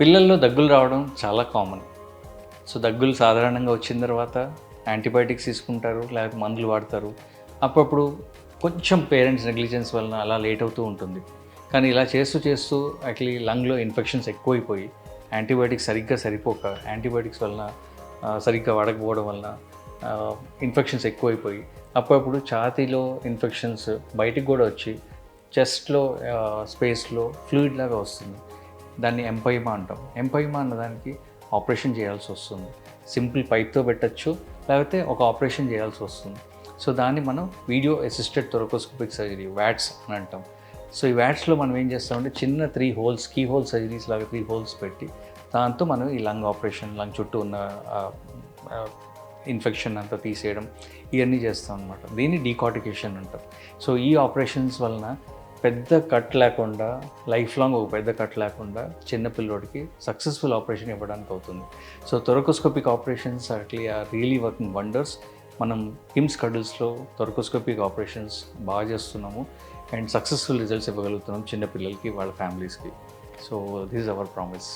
పిల్లల్లో దగ్గులు రావడం చాలా కామన్. సో దగ్గులు సాధారణంగా వచ్చిన తర్వాత యాంటీబయాటిక్స్ తీసుకుంటారు లేకపోతే మందులు వాడతారు. అప్పుడప్పుడు కొంచెం పేరెంట్స్ నెగ్లిజెన్స్ వలన అలా లేట్ అవుతూ ఉంటుంది. కానీ ఇలా చేస్తూ చేస్తూ యాక్చువల్లీ లంగ్లో ఇన్ఫెక్షన్స్ ఎక్కువైపోయి యాంటీబయాటిక్స్ సరిగ్గా సరిపోక యాంటీబయాటిక్స్ వలన సరిగ్గా వాడకపోవడం వలన ఇన్ఫెక్షన్స్ ఎక్కువైపోయి అప్పుడప్పుడు ఛాతీలో ఇన్ఫెక్షన్స్ బయటికి కూడా వచ్చి చెస్ట్లో స్పేస్లో ఫ్లూయిడ్ లాగా వస్తుంది. దాన్ని ఎంపైమా అంటాం. ఎంపైమా అన్నదానికి ఆపరేషన్ చేయాల్సి వస్తుంది. సింపుల్ పైప్తో పెట్టచ్చు లేకపోతే ఒక ఆపరేషన్ చేయాల్సి వస్తుంది. సో దాన్ని మనం video assisted thoracoscopic surgery VATS అని అంటాం. సో ఈ వ్యాట్స్లో మనం ఏం చేస్తామంటే చిన్న three holes key hole surgeries లాగా త్రీ హోల్స్ పెట్టి దాంతో మనం ఈ లంగ్ ఆపరేషన్ లంగ్ చుట్టూ ఉన్న ఇన్ఫెక్షన్ అంతా తీసేయడం ఇవన్నీ చేస్తాం అనమాట దీన్ని డీకాటికేషన్ అంటాం. సో ఈ ఆపరేషన్స్ వలన పెద్ద కట్ లేకుండా లైఫ్ లాంగ్ ఒక పెద్ద కట్ లేకుండా చిన్న పిల్లోడికి సక్సెస్ఫుల్ ఆపరేషన్ ఇవ్వడానికి అవుతుంది. So thoracoscopic operations actually are really working wonders మనం కిమ్స్ కడల్స్లో థొరకోస్కోపిక్ ఆపరేషన్స్ బాగా చేస్తున్నాము. అండ్ సక్సెస్ఫుల్ రిజల్ట్స్ ఇవ్వగలుగుతున్నాం చిన్నపిల్లలకి వాళ్ళ ఫ్యామిలీస్కి. So this our promise.